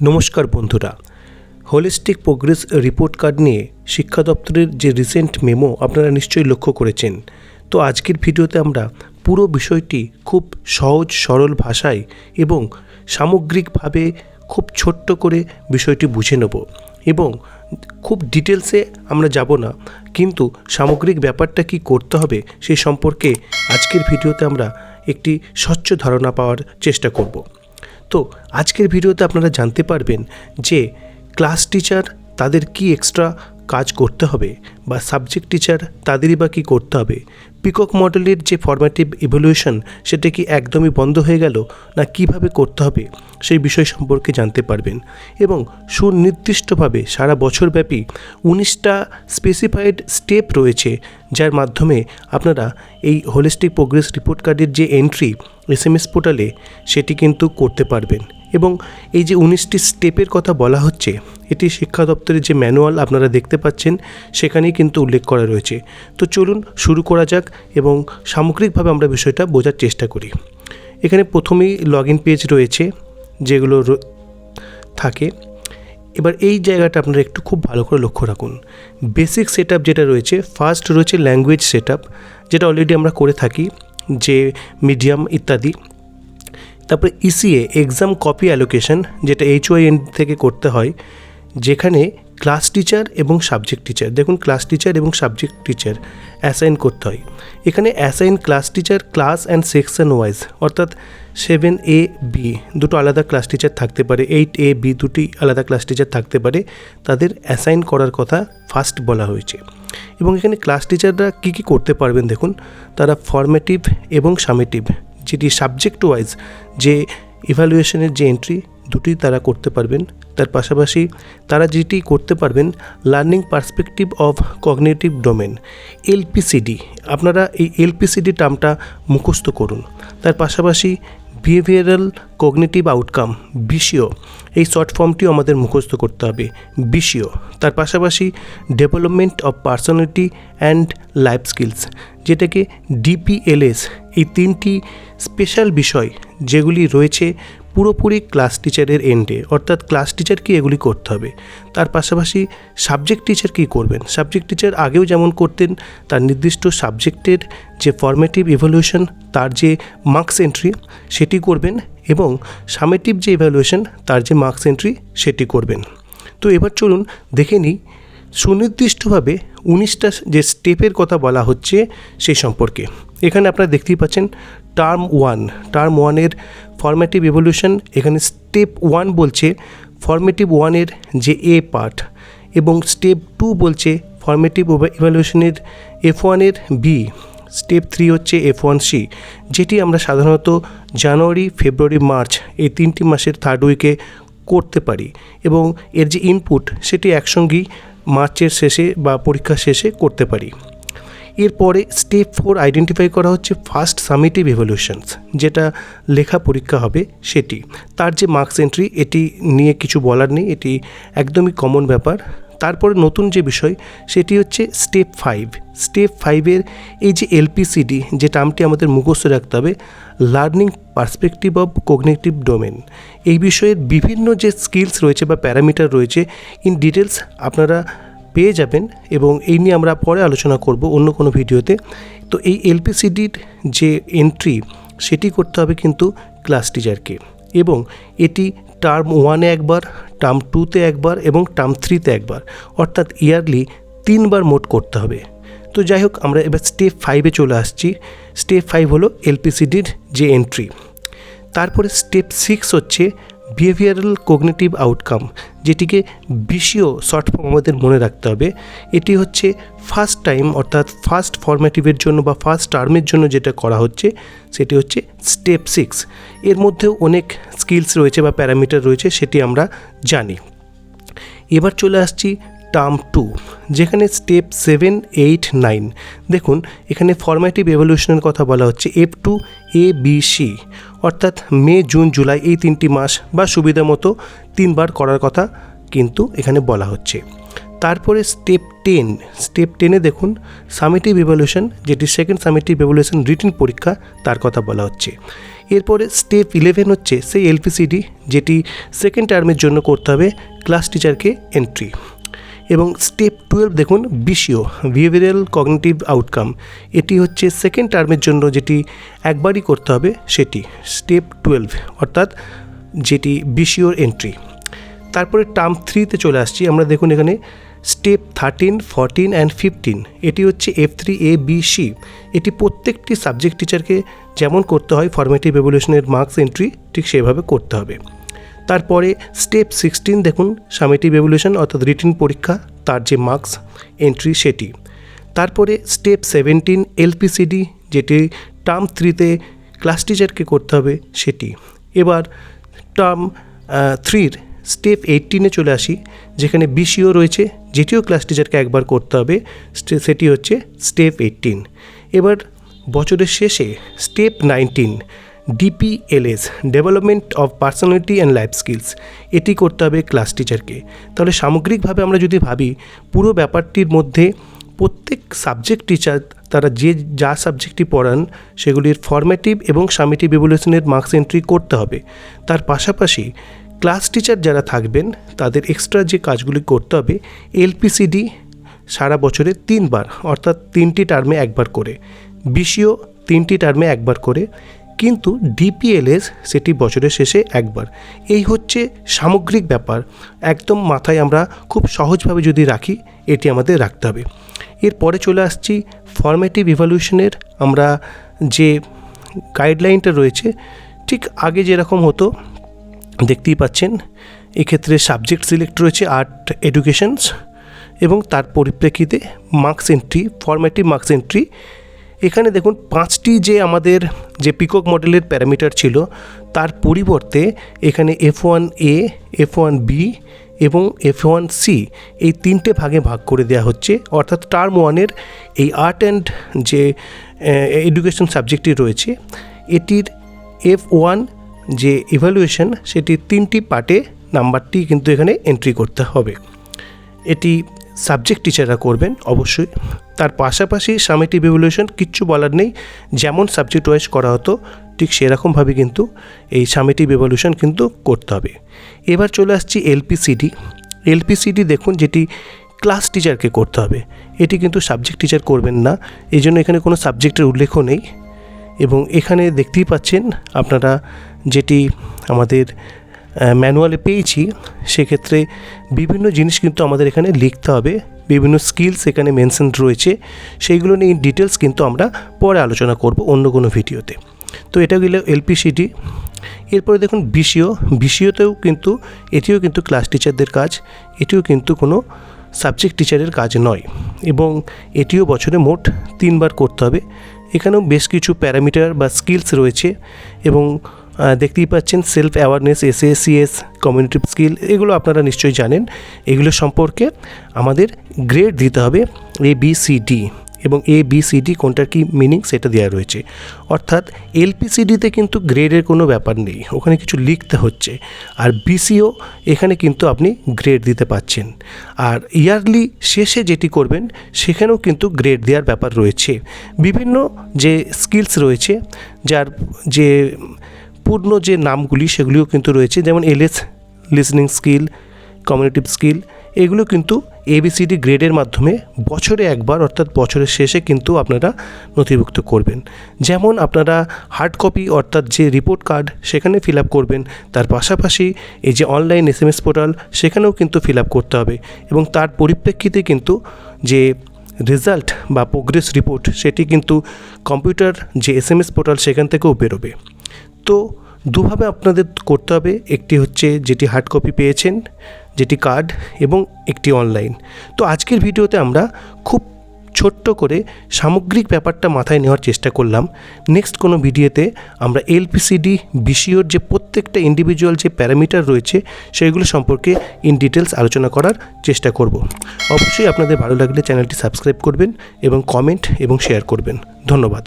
নমস্কার বন্ধুরা। Holistic progress report card নিয়ে শিক্ষা দপ্তরের যে রিসেন্ট মেমো আপনারা নিশ্চয়ই লক্ষ্য করেছেন। তো আজকের ভিডিওতে আমরা পুরো বিষয়টি খুব সহজ, সরল ভাষায় এবং সামগ্রিকভাবে খুব ছোট্ট করে বিষয়টি বুঝে নেব এবং খুব ডিটেলসে আমরা যাব না, কিন্তু সামগ্রিক ব্যাপারটা কি করতে হবে সেই সম্পর্কে আজকের ভিডিওতে আমরা একটি স্বচ্ছ ধারণা পাওয়ার চেষ্টা করব। তো আজকের ভিডিওতে আপনারা জানতে পারবেন যে ক্লাস টিচার তাদের কি এক্সট্রা কাজ করতে হবে বা সাবজেক্ট টিচার তাদেরই বা কী করতে হবে? পিকক মডেলের যে ফরম্যাটিভ ইভলিউশন সেটা কি একদমই বন্ধ হয়ে গেল? না কীভাবে করতে হবে? সেই বিষয় সম্পর্কে জানতে পারবেন। এবং সুনির্দিষ্টভাবে সারা বছরব্যাপী উনিশটা স্পেসিফাইড স্টেপ রয়েছে, যার মাধ্যমে আপনারা এই হোলিস্টিক প্রোগ্রেস রিপোর্ট কার্ডের যে এন্ট্রি এস এম এস পোর্টালে সেটি কিন্তু করতে পারবেন। এবং এই যে উনিশটি স্টেপের কথা বলা হচ্ছে, এটি শিক্ষা দপ্তরের যে ম্যানুয়াল আপনারা দেখতে পাচ্ছেন, সেখানেই কিন্তু উল্লেখ করা রয়েছে। তো চলুন শুরু করা যাক এবং সামগ্রিকভাবে আমরা বিষয়টা বোঝার চেষ্টা করি। এখানে প্রথমেই লগ ইন পেজ রয়েছে, যেগুলো থাকে। এবার এই জায়গাটা আপনারা একটু খুব ভালো করে লক্ষ্য রাখুন। বেসিক সেট যেটা রয়েছে ফার্স্ট রয়েছে ল্যাঙ্গুয়েজ সেট যেটা অলরেডি আমরা করে থাকি, যে মিডিয়াম ইত্যাদি। তারপরে ইসিএ এক্সাম কপি অ্যালোকেশন যেটা এইচওআইএন থেকে করতে হয়, যেখানে ক্লাস টিচার এবং সাবজেক্ট টিচার দেখুন ক্লাস টিচার এবং সাবজেক্ট টিচার অ্যাসাইন করতে হয়। এখানে assign class teacher class and section wise অর্থাৎ সেভেন এ বি দুটো আলাদা ক্লাস টিচার থাকতে পারে এইট এ বি দুটি আলাদা ক্লাস টিচার থাকতে পারে, তাদের অ্যাসাইন করার কথা ফার্স্ট বলা হয়েছে। এবং এখানে ক্লাস টিচাররা কী কী করতে পারবেন দেখুন, তারা ফর্মেটিভ এবং সামেটিভ যেটি সাবজেক্ট ওয়াইজ যে ইভ্যালুয়েশনের যে এন্ট্রি দুটি তারা করতে পারবেন, তার পাশাপাশি তারা যেটি করতে পারবেন learning perspective of cognitive domain LPCD আপনারা এই এলপিসিডি টার্মটা মুখস্থ করুন। তার পাশাপাশি বিহেভিয়ারাল কগনেটিভ আউটকাম বিসিও এই শর্ট ফর্মটিও আমাদের মুখস্থ করতে হবে বিসিও তার পাশাপাশি development of personality and life skills যেটাকে ডিপিএলএস এই তিনটি স্পেশাল বিষয় যেগুলি রয়েছে পুরোপুরি ক্লাস টিচারের এন্ডে অর্থাৎ ক্লাস টিচারকে এগুলি করতে হবে। তার পাশাপাশি সাবজেক্ট টিচার কী করবেন? সাবজেক্ট টিচার আগেও যেমন করতেন, তার নির্দিষ্ট সাবজেক্টের যে ফর্মেটিভ ইভলিউশন তার যে মার্কস এন্ট্রি সেটি করবেন এবং সামেটিভ যে ইভ্যালুয়েশন তার যে মার্কস এন্ট্রি সেটি করবেন। তো এবার চলুন দেখে নিই, সুনির্দিষ্টভাবে উনিশটা যে স্টেপের কথা বলা হচ্ছে, সেই সম্পর্কে। এখানে আপনারা দেখতেই পাচ্ছেন টার্ম ওয়ান টার্ম ওয়ানের ফর্মেটিভ এভলিউশন এখানে স্টেপ ওয়ান বলছে ফর্মেটিভ ওয়ানের যে এ পার্ট এবং স্টেপ টু বলছে ফর্মেটিভ ইভ্যালুয়েশনের এফ ওয়ানের বি স্টেপ থ্রি হচ্ছে এফ ওয়ান সি যেটি আমরা সাধারণত জানুয়ারি, ফেব্রুয়ারি, মার্চ এই তিনটি মাসের থার্ড উইকে করতে পারি এবং এর যে ইনপুট সেটি একসঙ্গেই মার্চের শেষে বা পরীক্ষা শেষে করতে পারি। এরপরে স্টেপ ফোর আইডেন্টিফাই করা হচ্ছে ফার্স্ট সামিটিভ এভলিউশনস যেটা লেখা পরীক্ষা হবে সেটি। তার যে মার্কস এন্ট্রি এটি নিয়ে কিছু বলার নেই, এটি একদমই কমন ব্যাপার। তারপরে নতুন যে বিষয়, সেটি হচ্ছে স্টেপ ফাইভ স্টেপ ফাইভের এই যে এলপিসিডি যে টার্মটি আমাদের মুখস্থ রাখতে হবে learning perspective of cognitive domain এই বিষয়ের বিভিন্ন যে স্কিলস রয়েছে বা প্যারামিটার রয়েছে ইন ডিটেলস আপনারা পেয়ে যাবেন এবং এই নিয়ে আমরা পরে আলোচনা করব অন্য কোনো ভিডিওতে। তো এই এলপিসিডির যে এন্ট্রি সেটি করতে হবে কিন্তু ক্লাস টিচারকে এবং এটি টার্ম ওয়ানে একবার টার্ম টুতে একবার এবং টার্ম থ্রিতে একবার, অর্থাৎ ইয়ারলি তিনবার মোট করতে হবে। তো যাই হোক, আমরা এবার স্টেপ ফাইভে চলে আসছি। স্টেপ ফাইভ হলো এলপিসিডির যে এন্ট্রি তারপরে স্টেপ সিক্স হচ্ছে বিহেভিয়ারাল কোগনেটিভ আউটকাম যেটিকে বিশিও শর্ট ফর্ম আমাদের মনে রাখতে হবে, এটি হচ্ছে ফার্স্ট টাইম অর্থাৎ ফার্স্ট ফর্মেটিভের জন্য বা ফার্স্ট টার্মের জন্য যেটা করা হচ্ছে, সেটি হচ্ছে স্টেপ সিক্স এর মধ্যেও অনেক স্কিলস রয়েছে বা প্যারামিটার রয়েছে, সেটি আমরা জানি। এবার চলে আসছি টার্ম টু যেখানে স্টেপ সেভেন এইট নাইন দেখুন, এখানে ফর্মেটিভ এভলিউশনের কথা বলা হচ্ছে F two A B C অর্থাৎ মে, জুন, জুলাই এই তিনটি মাস বা সুবিধা মতো তিনবার করার কথা কিন্তু এখানে বলা হচ্ছে। তারপরে স্টেপ টেন স্টেপ টেনে দেখুন সামেটিভ ইভ্যালুয়েশন যেটি সেকেন্ড সামেটিভ ইভ্যালুয়েশন রিটিন পরীক্ষা, তার কথা বলা হচ্ছে। এরপরে স্টেপ ইলেভেন হচ্ছে সেই এলপিসিডি যেটি সেকেন্ড টার্মের জন্য করতে হবে ক্লাস টিচারকে এন্ট্রি এবং স্টেপ টুয়েলভ দেখুন বিসিও বিহেভিয়ারাল কগনিটিভ আউটকাম এটি হচ্ছে সেকেন্ড টার্মের জন্য যেটি একবারই করতে হবে, সেটি। স্টেপ টুয়েলভ অর্থাৎ যেটি বিসিওর এন্ট্রি তারপরে টার্ম থ্রিতে চলে আসছি, আমরা দেখুন এখানে step thirteen fourteen and fifteen এটি হচ্ছে F three A B C এটি প্রত্যেকটি সাবজেক্ট টিচারকে যেমন করতে হয় ফর্মেটিভ এভলিউশনের মার্কস এন্ট্রি ঠিক সেভাবে করতে হবে। তারপরে স্টেপ সিক্সটিন দেখুন সামেটিভ এভলিউশন অর্থাৎ রিটিন পরীক্ষা, তার যে মার্কস এন্ট্রি সেটি। তারপরে স্টেপ সেভেন্টিন এলপিসিডি যেটি টার্ম থ্রিতে ক্লাস টিচারকে করতে হবে, সেটি। এবার টার্ম থ্রির স্টেপ এইটিনে চলে আসি, যেখানে বিসিও রয়েছে, যেটিও ক্লাস টিচারকে একবার করতে হবে সেটি হচ্ছে স্টেপ এইটিন এবার বছরের শেষে step nineteen DPLS development of personality and life skills এটি করতে হবে ক্লাস টিচারকে তাহলে সামগ্রিকভাবে আমরা যদি ভাবি, পুরো ব্যাপারটির মধ্যে প্রত্যেক সাবজেক্ট টিচার তারা যে যা সাবজেক্টটি পড়ান, সেগুলির ফর্মেটিভ এবং সামেটিভ ইভলিউশনের মার্কস এন্ট্রি করতে হবে। তার পাশাপাশি ক্লাস টিচার যারা থাকবেন, তাদের এক্সট্রা যে কাজগুলি করতে হবে এলপিসিডি সারা বছরে তিনবার, অর্থাৎ তিনটি টার্মে একবার করে। বিসিও তিনটি টার্মে একবার করে। কিন্তু ডিপিএলএস সেটি বছরের শেষে একবার। এই হচ্ছে সামগ্রিক ব্যাপার। একদম মাথায় আমরা খুব সহজভাবে যদি রাখি, এটি আমাদের রাখতে হবে। এরপরে চলে আসছি ফর্মেটিভ ইভ্যালুয়েশনের আমরা যে গাইডলাইনটা রয়েছে, ঠিক আগে যেরকম হতো, দেখতেই পাচ্ছেন, এক্ষেত্রে সাবজেক্ট সিলেক্ট রয়েছে আর্ট এডুকেশনস এবং তার পরিপ্রেক্ষিতে marks entry formative marks entry এখানে দেখুন পাঁচটি যে আমাদের যে পিকক মডেলের প্যারামিটার ছিল, তার পরিবর্তে এখানে F one A F one B এবং এফ ওয়ান সি এই তিনটে ভাগে ভাগ করে দেওয়া হচ্ছে। অর্থাৎ টার্ম ওয়ানের এই আর্ট অ্যান্ড যে এডুকেশন সাবজেক্টটি রয়েছে, এটির এফ ওয়ান যে ইভ্যালুয়েশন সেটি তিনটি পার্টে নাম্বারটি কিন্তু এখানে এন্ট্রি করতে হবে। এটি সাবজেক্ট টিচাররা করবেন, অবশ্যই। তার পাশাপাশি সামেটিভ ইভ্যালুয়েশন কিচ্ছু বলার নেই। যেমন সাবজেক্ট ওয়াইজ করা হতো, ঠিক সেরকমভাবে কিন্তু এই সামেটিভ ইভ্যালুয়েশন কিন্তু করতে হবে। এবার চলে আসছি এলপিসিডি এলপিসিডি দেখুন যেটি ক্লাস টিচারকে করতে হবে। এটি কিন্তু সাবজেক্ট টিচার করবেন না। এই জন্য এখানে কোনো সাবজেক্টের উল্লেখও নেই। এবং এখানে দেখতেই পাচ্ছেন আপনারা যেটি আমাদের ম্যানুয়ালে পেয়েছি, সেক্ষেত্রে বিভিন্ন জিনিস কিন্তু আমাদের এখানে লিখতে হবে, বিভিন্ন স্কিলস এখানে মেনশন রয়েছে, সেইগুলো নিয়ে ডিটেলস কিন্তু আমরা পরে আলোচনা করব অন্য কোনো ভিডিওতে। তো এটা গেলে এলপিসিডি। এরপরে দেখুন বিসিও বিসিওতেও কিন্তু, এটিও কিন্তু ক্লাস টিচারদের কাজ, এটিও কিন্তু কোনো সাবজেক্ট টিচারের কাজ নয় এবং এটিও বছরে মোট তিনবার করতে হবে। এখানেও বেশ কিছু প্যারামিটার বা স্কিলস রয়েছে এবং দেখতেই পাচ্ছেন সেলফ অ্যাওয়ারনেস এস এসএসিএস কমিউনিটিভ স্কিল এগুলো আপনারা নিশ্চয়ই জানেন। এগুলো সম্পর্কে আমাদের গ্রেড দিতে হবে এ বি সি ডি এবং এ বি সি ডি কোনটার কি মিনিং সেটা দেওয়া রয়েছে। অর্থাৎ এলপিসিডিতে কিন্তু গ্রেডের কোনো ব্যাপার নেই, ওখানে কিছু লিখতে হচ্ছে। আর বিসিও এখানে কিন্তু আপনি গ্রেড দিতে পাচ্ছেন। আর ইয়ারলি শেষে যেটি করবেন, সেখানেও কিন্তু গ্রেড দেওয়ার ব্যাপার রয়েছে। বিভিন্ন যে স্কিলস রয়েছে, যার যে পূর্ণ যে নামগুলি সেগুলিও কিন্তু রয়েছে, যেমন L S listening skill communicative skill এগুলো কিন্তু এবিসিডি গ্রেডের মাধ্যমে বছরে একবার অর্থাৎ বছরের শেষে কিন্তু আপনারা নথিভুক্ত করবেন। যেমন আপনারা হার্ড কপি অর্থাৎ যে রিপোর্ট কার্ড সেখানে ফিল আপ করবেন, তার পাশাপাশি এই যে online S M S portal সেখানেও কিন্তু ফিল আপ করতে হবে এবং তার পরিপ্রেক্ষিতে কিন্তু যে রেজাল্ট বা প্রোগ্রেস রিপোর্ট সেটি কিন্তু কম্পিউটার যে এস এম এস পোর্টাল সেখান থেকেও বেরোবে। তো দুভাবে আপনাদের করতে হবে। একটি হচ্ছে যেটি হার্ড কপি পেয়েছেন, যেটি কার্ড এবং একটি অনলাইন তো আজকের ভিডিওতে আমরা খুব ছোট্ট করে সামগ্রিক ব্যাপারটা মাথায় নেওয়ার চেষ্টা করলাম। নেক্সট কোনো ভিডিওতে আমরা এলপিসিডি বিসিওর যে প্রত্যেকটা ইন্ডিভিজুয়াল যে প্যারামিটার রয়েছে, সেগুলো সম্পর্কে ইন ডিটেলস আলোচনা করার চেষ্টা করব। অবশ্যই আপনাদের ভালো লাগলে চ্যানেলটি সাবস্ক্রাইব করবেন এবং কমেন্ট এবং শেয়ার করবেন। ধন্যবাদ।